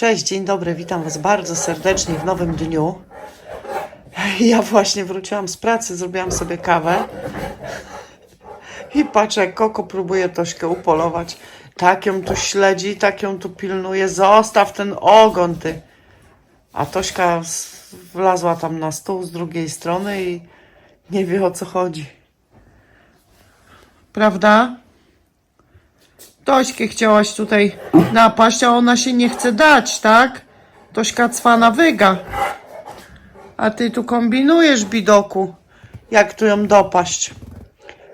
Cześć, dzień dobry, witam Was bardzo serdecznie w nowym dniu. Ja właśnie wróciłam z pracy, zrobiłam sobie kawę i patrzę, jak Koko próbuje Tośkę upolować. Tak ją tu śledzi, tak ją tu pilnuje. Zostaw ten ogon, ty. A Tośka wlazła tam na stół z drugiej strony i nie wie o co chodzi. Prawda? Tośkę chciałaś tutaj napaść, a ona się nie chce dać, tak? Tośka cwana wyga. A ty tu kombinujesz, bidoku, jak tu ją dopaść.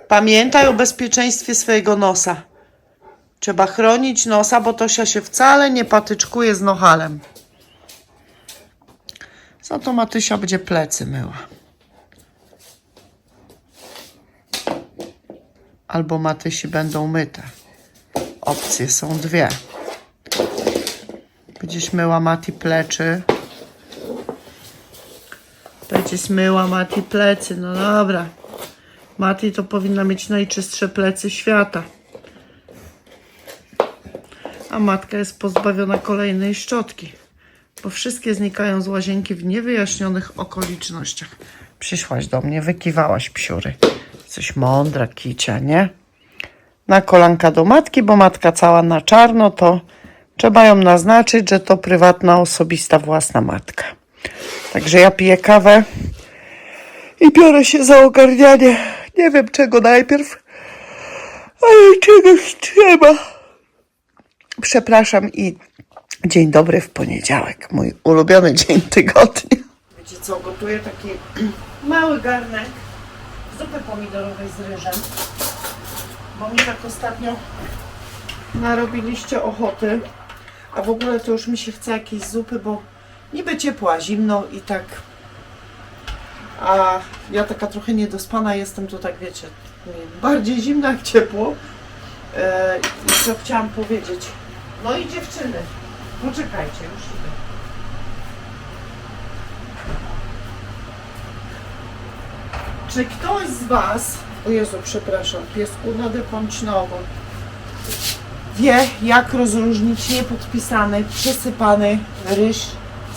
Pamiętaj o bezpieczeństwie swojego nosa. Trzeba chronić nosa, bo Tosia się wcale nie patyczkuje z nochalem. Za to Matysia będzie plecy myła. Albo Matysi będą myte. Opcje są dwie. Będziesz myła Mati pleczy. Będziesz myła Mati plecy. No dobra. Mati to powinna mieć najczystsze plecy świata. A matka jest pozbawiona kolejnej szczotki. Bo wszystkie znikają z łazienki w niewyjaśnionych okolicznościach. Przyszłaś do mnie, wykiwałaś psiury. Jesteś mądra, kicia, nie? Na kolanka do matki, bo matka cała na czarno, to trzeba ją naznaczyć, że to prywatna, osobista, własna matka. Także ja piję kawę i biorę się za ogarnianie. Nie wiem czego najpierw, ale czegoś trzeba. Przepraszam i dzień dobry w poniedziałek, mój ulubiony dzień tygodnia. Wiecie co, gotuję taki mały garnek zupy pomidorowej z ryżem bo mi tak ostatnio narobiliście ochoty, a w ogóle to już mi się chce jakiejś zupy, bo niby ciepło, a zimno i tak, a ja taka trochę niedospana jestem, to tak wiecie, bardziej zimno jak ciepło. E, I co chciałam powiedzieć? No i dziewczyny, poczekajcie, już idę. Czy ktoś z Was, o Jezu, przepraszam, piesku, nadepąć nogą, wie, jak rozróżnić niepodpisany, przesypany ryż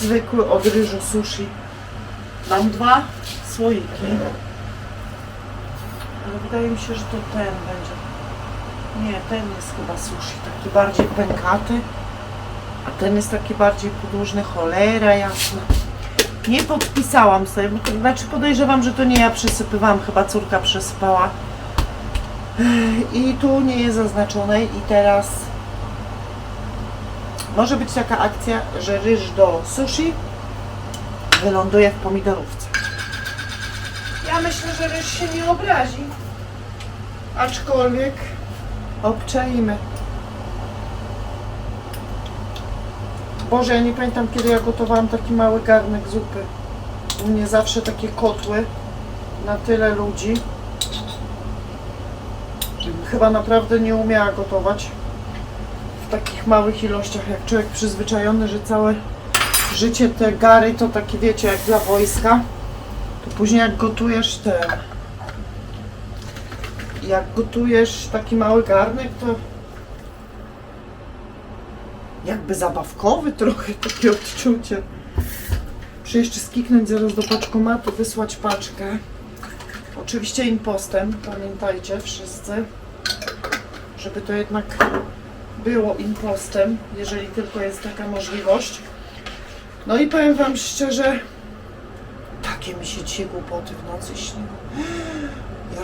zwykły od ryżu sushi? Mam dwa słoiki, ale wydaje mi się, że to ten będzie. Nie, ten jest chyba sushi, taki bardziej pękaty, a ten jest taki bardziej podłużny, cholera jasna. Nie podpisałam sobie, bo to, znaczy podejrzewam, że to nie ja przesypywałam, chyba córka przesypała. I tu nie jest zaznaczone i teraz może być taka akcja, że ryż do sushi wyląduje w pomidorówce. Ja myślę, że ryż się nie obrazi. Aczkolwiek obczaimy. Boże, ja nie pamiętam kiedy ja gotowałam taki mały garnek zupy. U mnie zawsze takie kotły na tyle ludzi. Chyba naprawdę nie umiała gotować w takich małych ilościach, jak człowiek przyzwyczajony, że całe życie te gary to takie wiecie, jak dla wojska. To później jak gotujesz ten jak gotujesz taki mały garnek, to jakby zabawkowy trochę takie odczucie. Muszę jeszcze skiknąć zaraz do paczkomatu, wysłać paczkę. Oczywiście impostem, pamiętajcie wszyscy, żeby to jednak było impostem, jeżeli tylko jest taka możliwość. No i powiem Wam szczerze, takie mi się dzisiaj głupoty w nocy śniły.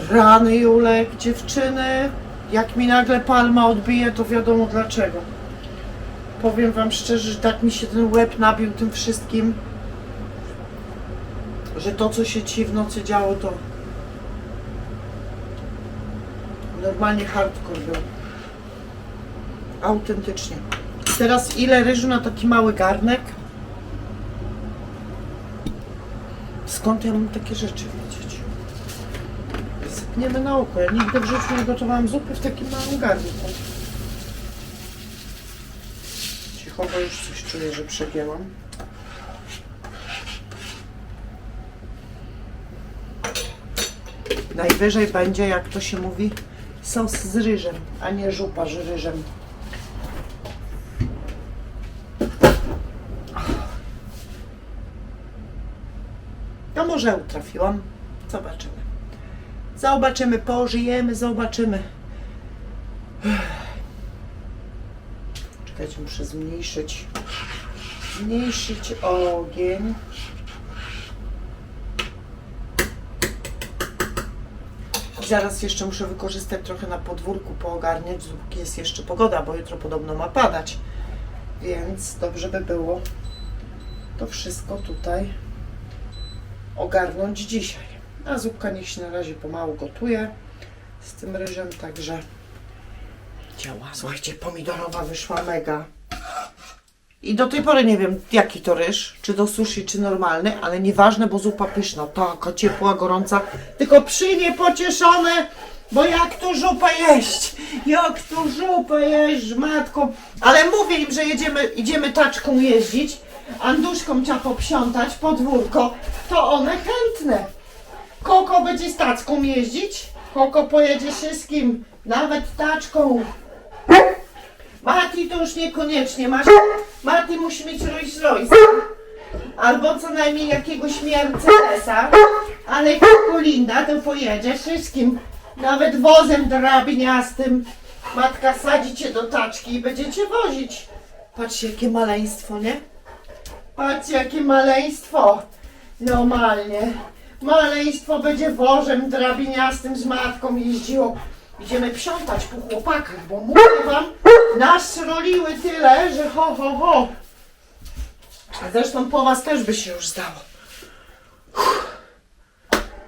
Rany Julek, dziewczyny, jak mi nagle palma odbije, to wiadomo dlaczego. Powiem Wam szczerze, że tak mi się ten łeb nabił tym wszystkim, że to, co się ci w nocy działo, to normalnie hardcore był. Autentycznie. Teraz ile ryżu na taki mały garnek? Skąd ja mam takie rzeczy wiedzieć? Sypniemy na oko. Ja nigdy w życiu nie gotowałam zupy w takim małym garnku. Wierzchowo już coś czuję, że przegięłam. Najwyżej będzie, jak to się mówi, sos z ryżem, a nie żupa z ryżem. No może utrafiłam. Zobaczymy. Zobaczymy, pożyjemy, zobaczymy. Muszę zmniejszyć. Zmniejszyć ogień. Zaraz jeszcze muszę wykorzystać trochę na podwórku, poogarniać, dopóki jest jeszcze pogoda, bo jutro podobno ma padać. Więc dobrze by było to wszystko tutaj ogarnąć dzisiaj. A zupka niech się na razie pomału gotuje z tym ryżem, także działa. Słuchajcie, pomidorowa wyszła mega. I do tej pory nie wiem, jaki to ryż, czy do sushi, czy normalny, ale nieważne, bo zupa pyszna, taka ciepła, gorąca, tylko przyjmie pocieszone, bo jak tu zupę jeść, jak tu zupę jeść, matko. Ale mówię im, że jedziemy, idziemy taczką jeździć, Anduszką trzeba popsiątać, podwórko, to one chętne. Koko będzie z tacką jeździć, Koko pojedzie wszystkim, nawet taczką. Mati to już niekoniecznie. Masz, Mati musi mieć Rolls Royce. Albo co najmniej jakiegoś Mercedesa. Ale Kolinda to pojedzie wszystkim. Nawet wozem drabiniastym. Matka sadzi cię do taczki i będzie cię wozić. Patrzcie jakie maleństwo, nie? Patrzcie jakie maleństwo. Normalnie. Maleństwo będzie wożem drabiniastym z matką jeździło. Idziemy psiątać po chłopakach, bo mówię wam, nas roliły tyle, że ho, ho, ho. A Zresztą po was też by się już zdało. Uff.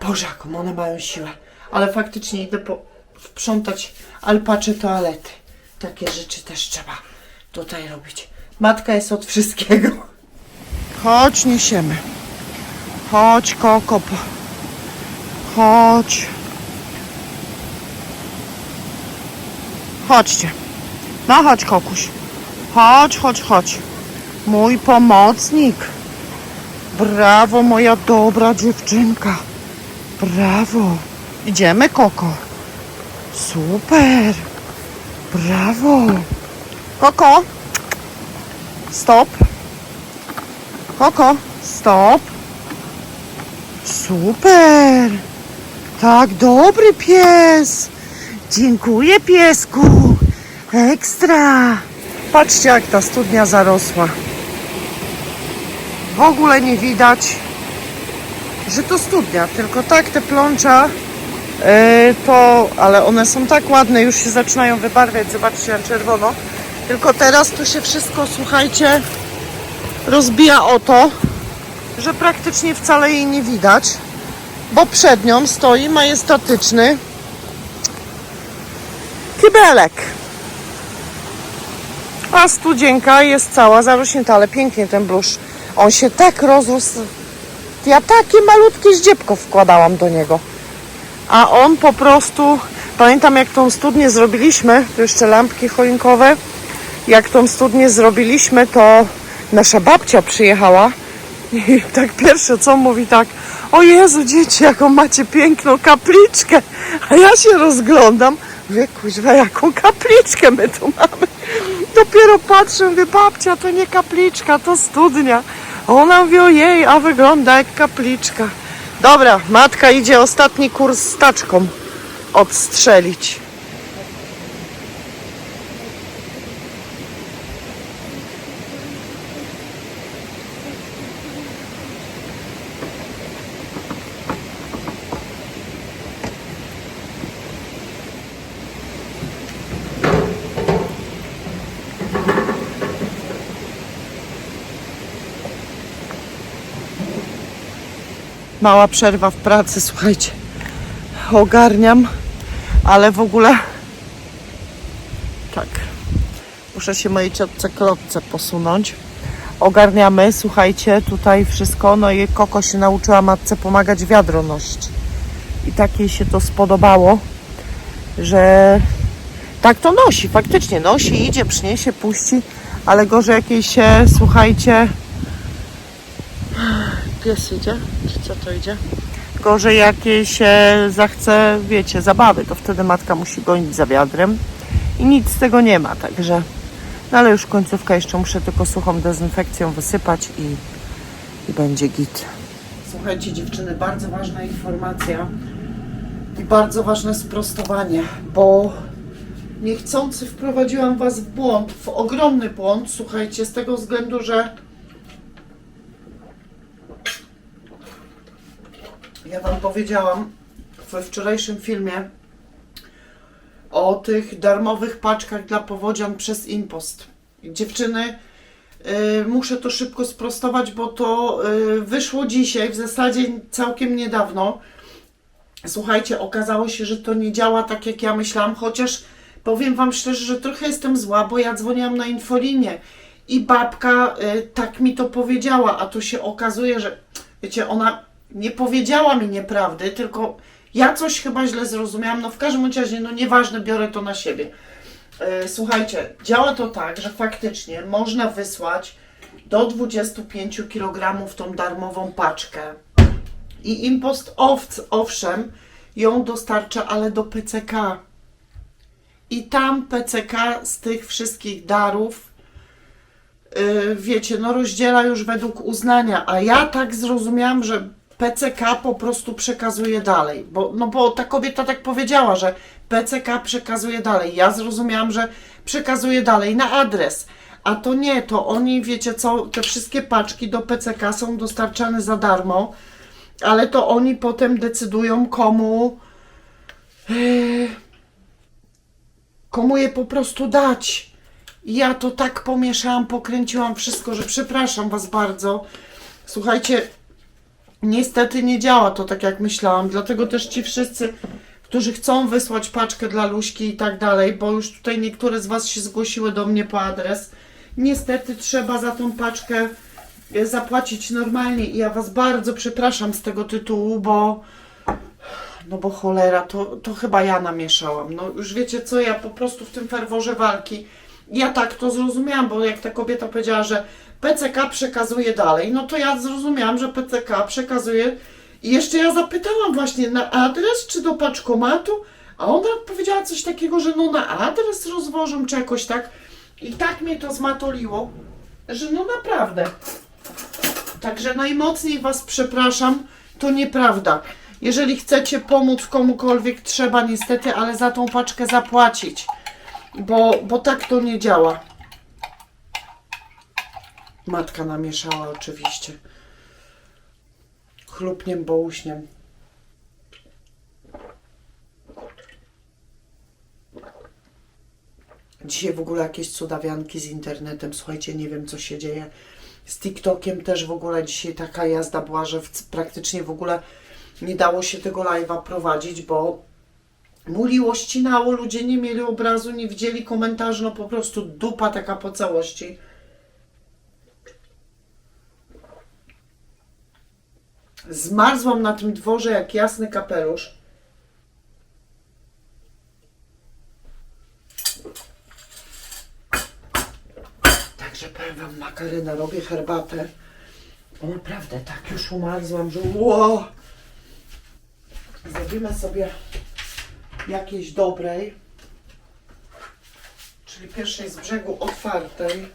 Boże, one mają siłę. Ale faktycznie idę po, sprzątać alpacze toalety. Takie rzeczy też trzeba tutaj robić. Matka jest od wszystkiego. Chodź, niesiemy. Chodź, koko. Chodź. Chodźcie. No chodź, kokuś. Chodź, chodź, chodź. Mój pomocnik. Brawo, moja dobra dziewczynka. Brawo. Idziemy, Koko. Super. Brawo. Koko. Stop. Koko. Stop. Super. Tak, dobry pies. Dziękuję, piesku. Ekstra. Patrzcie, jak ta studnia zarosła. W ogóle nie widać, że to studnia, tylko tak te plącza e, to, ale one są tak ładne, już się zaczynają wybarwiać, zobaczcie na czerwono. Tylko teraz tu się wszystko, słuchajcie, rozbija o to, że praktycznie wcale jej nie widać, bo przed nią stoi majestatyczny kibelek. A studzienka jest cała zarośnięta, ale pięknie ten blusz. On się tak rozrósł. Ja takie malutkie zdziebko wkładałam do niego. A on po prostu, pamiętam jak tą studnię zrobiliśmy, tu jeszcze lampki choinkowe, jak tą studnię zrobiliśmy, to nasza babcia przyjechała i tak pierwsze co mówi tak, o Jezu dzieci, jaką macie piękną kapliczkę, a ja się rozglądam, wie kuźwa, jaką kapliczkę my tu mamy. Dopiero patrzę, mówię, babcia, to nie kapliczka, to studnia. Ona mówi, ojej, a wygląda jak kapliczka. Dobra, matka idzie ostatni kurs z taczką odstrzelić. Mała przerwa w pracy, słuchajcie. Ogarniam, ale w ogóle tak. Muszę się mojej ciotce klotce posunąć. Ogarniamy, słuchajcie, tutaj wszystko. No i Koko się nauczyła matce pomagać wiadro nosić. I tak jej się to spodobało, że tak to nosi, faktycznie nosi, idzie, przyniesie, puści, ale gorzej jak jej się, słuchajcie, pies idzie, czy co to idzie? Gorzej jak jej się zachce, wiecie, zabawy, to wtedy matka musi gonić za wiadrem i nic z tego nie ma, także no ale już końcówka, jeszcze muszę tylko suchą dezynfekcją wysypać i, i będzie git. Słuchajcie dziewczyny, bardzo ważna informacja i bardzo ważne sprostowanie, bo niechcący wprowadziłam Was w błąd, w ogromny błąd, słuchajcie, z tego względu, że ja Wam powiedziałam we wczorajszym filmie o tych darmowych paczkach dla powodzian przez Impost. Dziewczyny, y, muszę to szybko sprostować, bo to y, wyszło dzisiaj, w zasadzie całkiem niedawno. Słuchajcie, okazało się, że to nie działa tak, jak ja myślałam, chociaż powiem Wam szczerze, że trochę jestem zła, bo ja dzwoniłam na infolinię i babka y, tak mi to powiedziała, a tu się okazuje, że wiecie, ona nie powiedziała mi nieprawdy, tylko ja coś chyba źle zrozumiałam, no w każdym razie, no nieważne, biorę to na siebie. E, Słuchajcie, działa to tak, że faktycznie można wysłać do 25 kg tą darmową paczkę. I Impost owc, owszem, ją dostarcza, ale do PCK. I tam PCK z tych wszystkich darów, yy, wiecie, no rozdziela już według uznania. A ja tak zrozumiałam, że PCK po prostu przekazuje dalej. Bo, no bo ta kobieta tak powiedziała, że PCK przekazuje dalej. Ja zrozumiałam, że przekazuje dalej na adres. A to nie, to oni, wiecie co, te wszystkie paczki do PCK są dostarczane za darmo, ale to oni potem decydują, komu. Yy, komu je po prostu dać. Ja to tak pomieszałam, pokręciłam wszystko, że przepraszam Was bardzo. Słuchajcie, niestety nie działa to tak jak myślałam, dlatego też ci wszyscy, którzy chcą wysłać paczkę dla Luśki i tak dalej, bo już tutaj niektóre z Was się zgłosiły do mnie po adres, niestety trzeba za tą paczkę e, zapłacić normalnie i ja Was bardzo przepraszam z tego tytułu, bo no bo cholera, to, to chyba ja namieszałam. No już wiecie co, ja po prostu w tym ferworze walki, ja tak to zrozumiałam, bo jak ta kobieta powiedziała, że PCK przekazuje dalej, no to ja zrozumiałam, że PCK przekazuje i jeszcze ja zapytałam właśnie na adres czy do paczkomatu, a ona powiedziała coś takiego, że no na adres rozwożą czy jakoś tak i tak mnie to zmatoliło, że no naprawdę. Także najmocniej Was przepraszam, to nieprawda. Jeżeli chcecie pomóc komukolwiek, trzeba niestety, ale za tą paczkę zapłacić, bo, bo tak to nie działa. Matka namieszała oczywiście. Chlupniem, bołuśniem. Dzisiaj w ogóle jakieś cudawianki z internetem. Słuchajcie, nie wiem co się dzieje. Z TikTokiem też w ogóle dzisiaj taka jazda była, że w, praktycznie w ogóle nie dało się tego live'a prowadzić, bo muliło, ścinało, ludzie nie mieli obrazu, nie widzieli komentarzy, no po prostu dupa taka po całości. Zmarzłam na tym dworze jak jasny kapelusz. Także powiem Wam, makaryna, robię herbatę. Bo naprawdę tak już umarzłam, że wow. Zrobimy sobie jakiejś dobrej, czyli pierwszej z brzegu otwartej.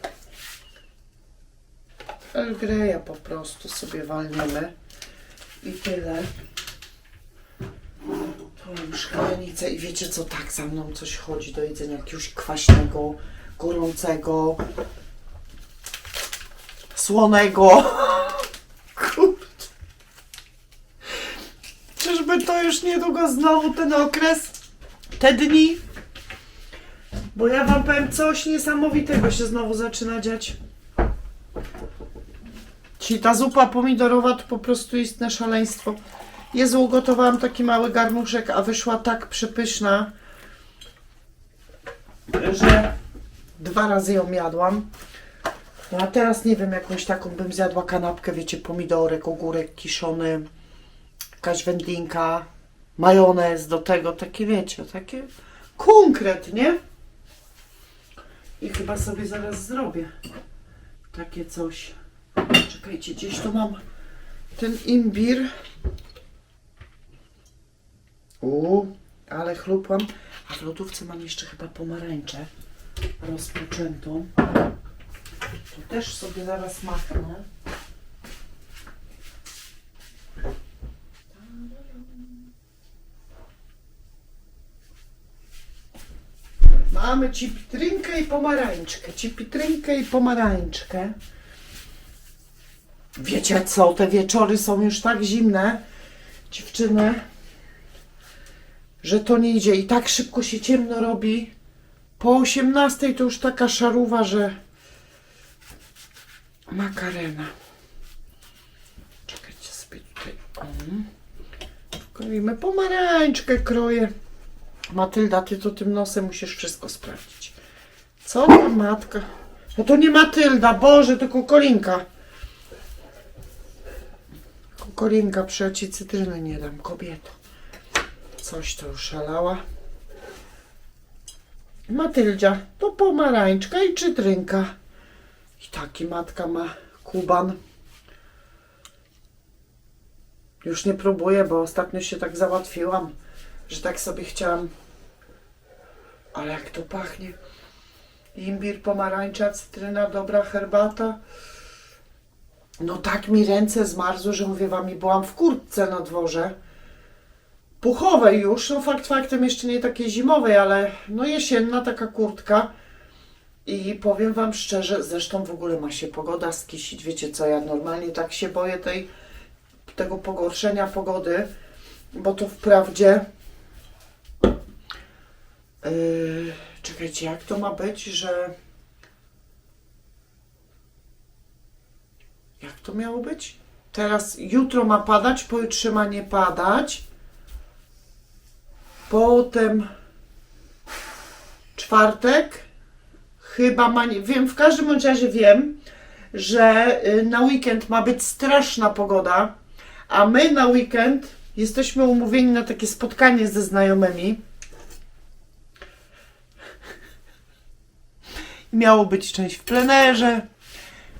Earl Greya po prostu sobie walniemy i tyle. Tu mam szklanicę i wiecie co, tak za mną coś chodzi do jedzenia, jakiegoś kwaśnego, gorącego, słonego. Czyżby to już niedługo znowu ten okres, te dni? Bo ja wam powiem, coś niesamowitego się znowu zaczyna dziać. Ci ta zupa pomidorowa to po prostu istne szaleństwo. Jezu, ugotowałam taki mały garnuszek, a wyszła tak przepyszna, że dwa razy ją jadłam. No a teraz nie wiem, jakąś taką bym zjadła kanapkę, wiecie, pomidorek, ogórek kiszony, jakaś wędlinka, majonez do tego, takie wiecie, takie konkretnie. I chyba sobie zaraz zrobię takie coś. Czekajcie, gdzieś tu mam ten imbir. U, ale chlupłam. A w lodówce mam jeszcze chyba pomarańczę rozpoczętą. To też sobie zaraz machnę. Mamy cipitrynkę i pomarańczkę, cipitrynkę i pomarańczkę. Wiecie co, te wieczory są już tak zimne, dziewczyny, że to nie idzie. I tak szybko się ciemno robi. Po 18 to już taka szaruwa, że makarena. Czekajcie sobie tutaj. Kroimy pomarańczkę, kroję. Matylda, ty to tym nosem musisz wszystko sprawdzić. Co to matka? No to nie Matylda, Boże, to kukolinka. Kukolinka, przy ci cytryny nie dam, kobieto. Coś to szalała. Matyldzia, to pomarańczka i cytrynka. I taki matka ma kuban. Już nie próbuję, bo ostatnio się tak załatwiłam, że tak sobie chciałam. Ale jak to pachnie. Imbir, pomarańcza, cytryna, dobra herbata. No tak mi ręce zmarzły, że mówię wam, i byłam w kurtce na dworze. Puchowej już, no fakt faktem jeszcze nie takiej zimowej, ale no jesienna taka kurtka. I powiem wam szczerze, zresztą w ogóle ma się pogoda skisić. Wiecie co, ja normalnie tak się boję tej, tego pogorszenia pogody, bo to wprawdzie. Yy, czekajcie, jak to ma być, że. Jak to miało być? Teraz jutro ma padać, pojutrze ma nie padać. Potem czwartek chyba ma nie, wiem, w każdym razie wiem, że y, na weekend ma być straszna pogoda, a my na weekend jesteśmy umówieni na takie spotkanie ze znajomymi. Miało być część w plenerze,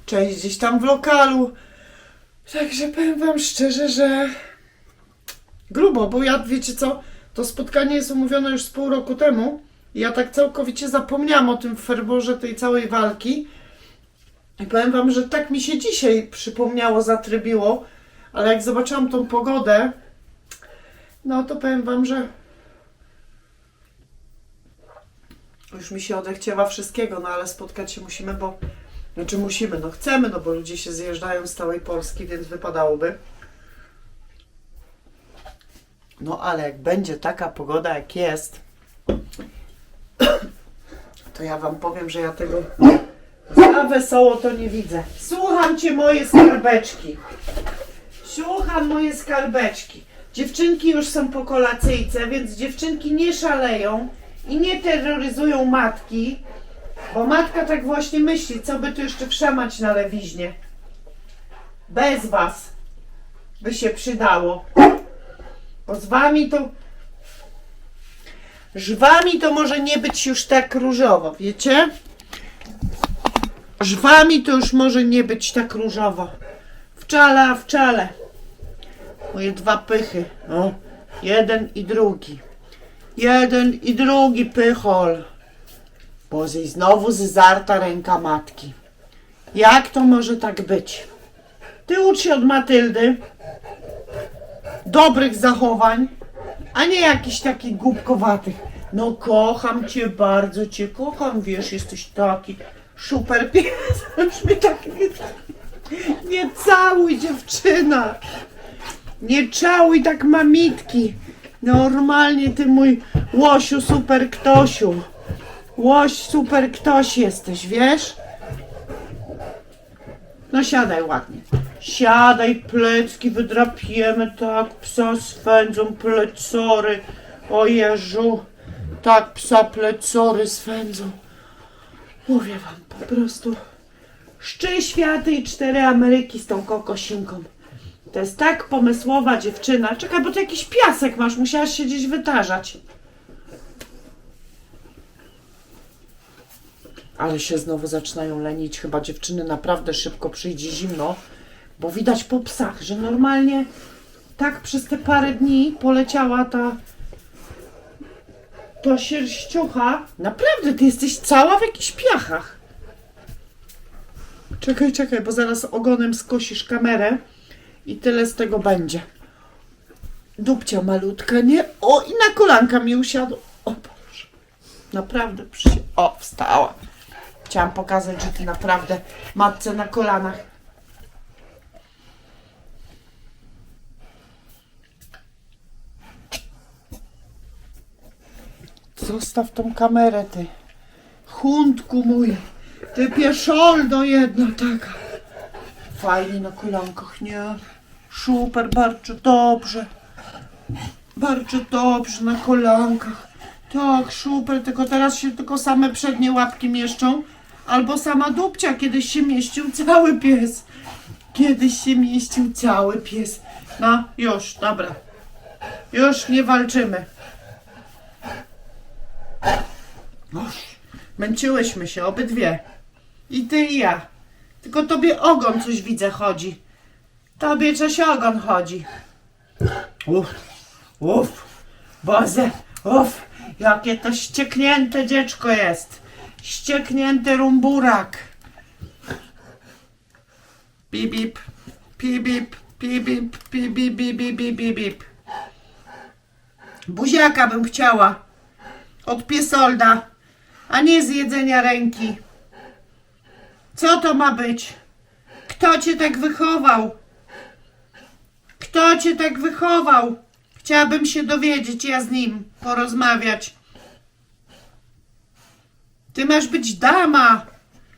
część gdzieś tam w lokalu. Także powiem Wam szczerze, że grubo, bo ja wiecie co, to spotkanie jest umówione już z pół roku temu. i Ja tak całkowicie zapomniałam o tym ferworze tej całej walki. I powiem Wam, że tak mi się dzisiaj przypomniało, zatrybiło, ale jak zobaczyłam tą pogodę, no to powiem Wam, że już mi się odechciewa wszystkiego, no ale spotkać się musimy, bo znaczy musimy, no chcemy, no bo ludzie się zjeżdżają z całej Polski, więc wypadałoby. No ale jak będzie taka pogoda, jak jest, to ja Wam powiem, że ja tego za wesoło to nie widzę. Słucham Cię, moje skarbeczki. Słucham moje skarbeczki. Dziewczynki już są po kolacyjce, więc dziewczynki nie szaleją i nie terroryzują matki, bo matka tak właśnie myśli, co by tu jeszcze wszamać na lewiźnie. Bez Was by się przydało. Bo z Wami to... Z Wami to może nie być już tak różowo, wiecie? Żwami to już może nie być tak różowo. Wczale, a wczale. Moje dwa pychy. O, jeden i drugi. Jeden i drugi pychol. I znowu zezarta ręka matki. Jak to może tak być? Ty ucz się od Matyldy dobrych zachowań, a nie jakichś takich głupkowatych. No kocham cię, bardzo cię kocham, wiesz, jesteś taki super pies. Mnie tak nie, nie całuj dziewczyna. Nie całuj tak mamitki. Normalnie ty mój łosiu super ktosiu. Łoś super ktoś jesteś, wiesz? No siadaj ładnie. Siadaj, plecki wydrapiemy, tak, psa swędzą plecory. O Jeżu, tak, psa plecory swędzą. Mówię wam, po prostu szczy światy i cztery Ameryki z tą kokosinką. To jest tak pomysłowa dziewczyna. Czekaj, bo ty jakiś piasek masz, musiałaś się gdzieś wytarzać. Ale się znowu zaczynają lenić. Chyba dziewczyny naprawdę szybko przyjdzie zimno, bo widać po psach, że normalnie tak przez te parę dni poleciała ta ta sierściucha. Naprawdę, ty jesteś cała w jakichś piachach. Czekaj, czekaj, bo zaraz ogonem skosisz kamerę i tyle z tego będzie. Dupcia malutka, nie? O, i na kolanka mi usiadł. O Boże. Naprawdę przy... O, wstała. Chciałam pokazać, że ty naprawdę matce na kolanach. Zostaw tą kamerę, ty. Hundku mój. Ty pieszoldo jedna taka. Fajnie na kolankach, nie? Super, bardzo dobrze. Bardzo dobrze na kolankach. Tak, super, tylko teraz się tylko same przednie łapki mieszczą. Albo sama dupcia, kiedyś się mieścił cały pies. Kiedyś się mieścił cały pies. No, już, dobra. Już nie walczymy. Męczyłyśmy się, obydwie. I ty i ja. Tylko tobie ogon coś widzę chodzi. Tobie coś ogon chodzi. Uff, uff, Boże, uff, jakie to ścieknięte dziecko jest. Ścieknięty rumburak. Bibip, pibip, pibip, pibip, bibip, bibip, bip. Buziaka bym chciała. Od piesolda, a nie z jedzenia ręki. Co to ma być? Kto cię tak wychował? Kto cię tak wychował? Chciałabym się dowiedzieć, ja z nim porozmawiać. Ty masz być dama,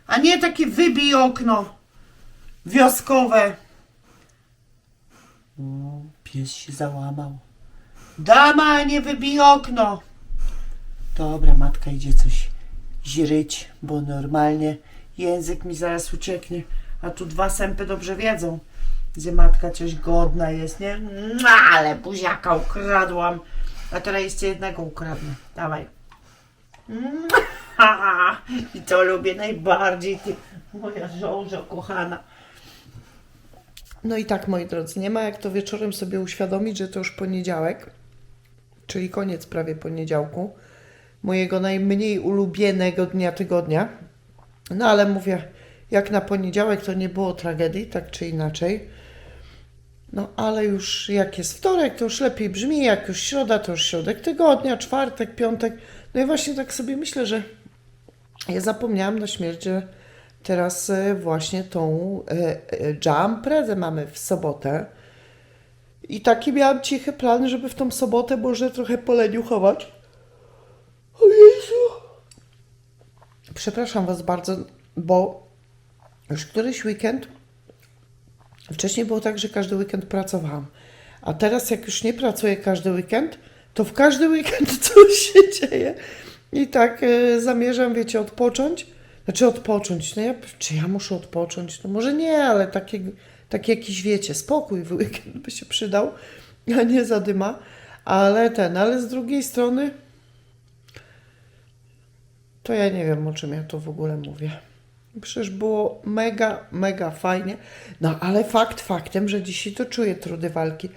a nie takie wybij okno wioskowe. O, pies się załamał. Dama, a nie wybij okno. Dobra, matka idzie coś źryć, bo normalnie język mi zaraz ucieknie. A tu dwa sępy dobrze wiedzą, gdzie matka coś godna jest, nie? No, ale buziaka ukradłam. A teraz jeszcze jednego ukradnę. Dawaj. I to lubię najbardziej, ty moja żołżo kochana. No i tak, moi drodzy, nie ma jak to wieczorem sobie uświadomić, że to już poniedziałek, czyli koniec prawie poniedziałku, mojego najmniej ulubionego dnia tygodnia. No ale mówię, jak na poniedziałek to nie było tragedii, tak czy inaczej. No ale już jak jest wtorek, to już lepiej brzmi, jak już środa, to już środek tygodnia, czwartek, piątek. No i właśnie tak sobie myślę, że ja zapomniałam na śmierć, że teraz e, właśnie tą e, e, prezę mamy w sobotę. I taki miałam cichy plan, żeby w tą sobotę może trochę poleniuchować. O Jezu! Przepraszam Was bardzo, bo już któryś weekend Wcześniej było tak, że każdy weekend pracowałam. A teraz, jak już nie pracuję każdy weekend, to w każdy weekend coś się dzieje. I tak e, zamierzam, wiecie, odpocząć. Znaczy odpocząć. No ja, czy ja muszę odpocząć? No może nie, ale taki, taki jakiś, wiecie, spokój w weekend by się przydał, a nie zadyma. Ale ten, ale z drugiej strony to ja nie wiem, o czym ja tu w ogóle mówię. Przecież było mega, mega fajnie. No ale fakt faktem, że dzisiaj to czuję trudy walki.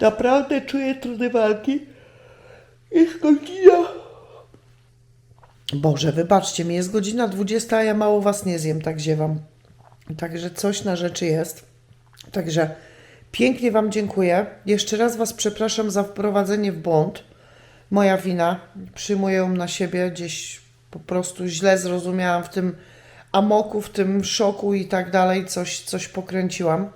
Naprawdę czuję trudy walki. Jest godzina. Boże, wybaczcie mi, jest godzina 20, a ja mało was nie zjem, tak ziewam. Także coś na rzeczy jest. Także pięknie wam dziękuję. Jeszcze raz was przepraszam za wprowadzenie w błąd. Moja wina. Przyjmuję ją na siebie. Gdzieś po prostu źle zrozumiałam w tym amoku, w tym szoku i tak dalej, coś, coś pokręciłam.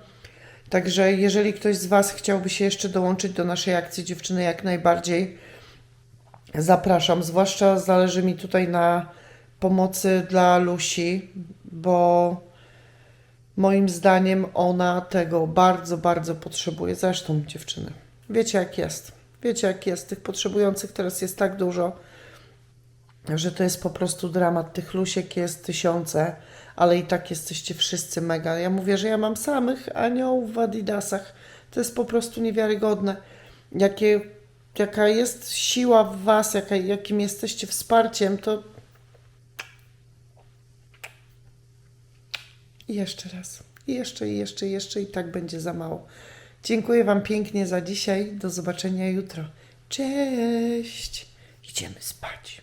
Także jeżeli ktoś z Was chciałby się jeszcze dołączyć do naszej akcji dziewczyny, jak najbardziej zapraszam. Zwłaszcza zależy mi tutaj na pomocy dla Lusi, bo moim zdaniem ona tego bardzo, bardzo potrzebuje. Zresztą dziewczyny. Wiecie jak jest. Wiecie jak jest. Tych potrzebujących teraz jest tak dużo że to jest po prostu dramat. Tych lusiek jest tysiące, ale i tak jesteście wszyscy mega. Ja mówię, że ja mam samych aniołów w adidasach. To jest po prostu niewiarygodne. Jakie, jaka jest siła w was, jaka, jakim jesteście wsparciem, to I jeszcze raz. I jeszcze, i jeszcze, i jeszcze i tak będzie za mało. Dziękuję Wam pięknie za dzisiaj. Do zobaczenia jutro. Cześć. Idziemy spać.